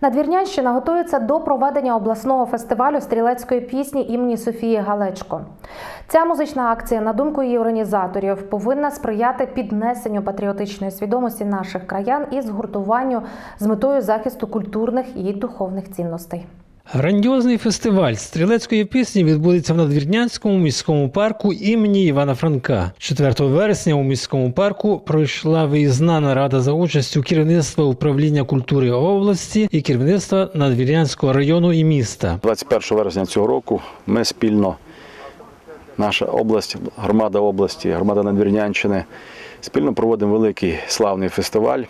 Надвірнянщина готується до проведення обласного фестивалю стрілецької пісні імені Софії Галечко. Ця музична акція, на думку її організаторів, повинна сприяти піднесенню патріотичної свідомості наших краян і згуртуванню з метою захисту культурних і духовних цінностей. Грандіозний фестиваль стрілецької пісні відбудеться в Надвірнянському міському парку імені Івана Франка. 4 вересня у міському парку пройшла виїзна нарада за участю керівництва управління культури області і керівництва Надвірнянського району і міста. 21 вересня цього року ми спільно, наша область, громада області, громада Надвірнянщини, спільно проводимо великий славний фестиваль,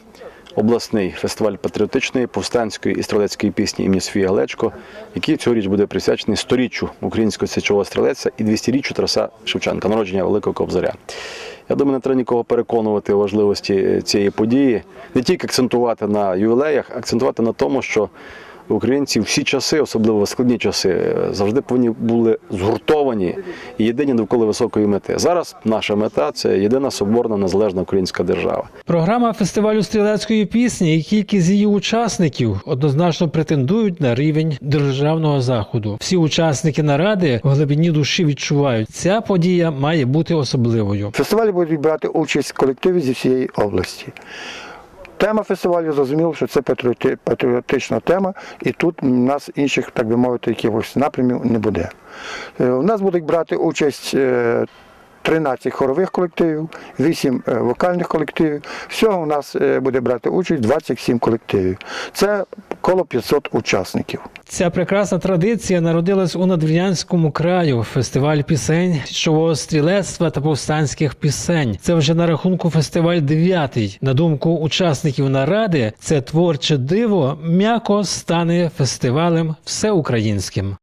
обласний фестиваль патріотичної, повстанської і стрілецької пісні імені Софії Галечко, який цьогоріч буде присвячений сторіччю українського січового стрілеця і 200-річчю Тараса Шевченка, народження Великого Кобзаря. Я думаю, не треба нікого переконувати у важливості цієї події, не тільки акцентувати на ювілеях, акцентувати на тому, що українці всі часи, особливо в складні часи, завжди повинні були згуртовані і єдині довкола високої мети. Зараз наша мета це єдина соборна незалежна українська держава. Програма фестивалю стрілецької пісні і кількість її учасників однозначно претендують на рівень державного заходу. Всі учасники наради в глибині душі відчувають, ця подія має бути особливою. Фестивалі будуть брати участь колективи зі всієї області. Тема фестивалю зрозуміло, що це патріотична тема, і тут у нас інших, так би мовити, якихось напрямів не буде. Е, У нас будуть брати участь е, 13 хорових колективів, 8 е, вокальних колективів. Всього у нас е, буде брати участь 27 колективів. Це коло 500 учасників. Ця прекрасна традиція народилась у Надвірнянському краю. Фестиваль пісень, січового стрілецтва та повстанських пісень. Це вже на рахунку фестиваль дев'ятий. На думку учасників наради, це творче диво м'яко стане фестивалем всеукраїнським.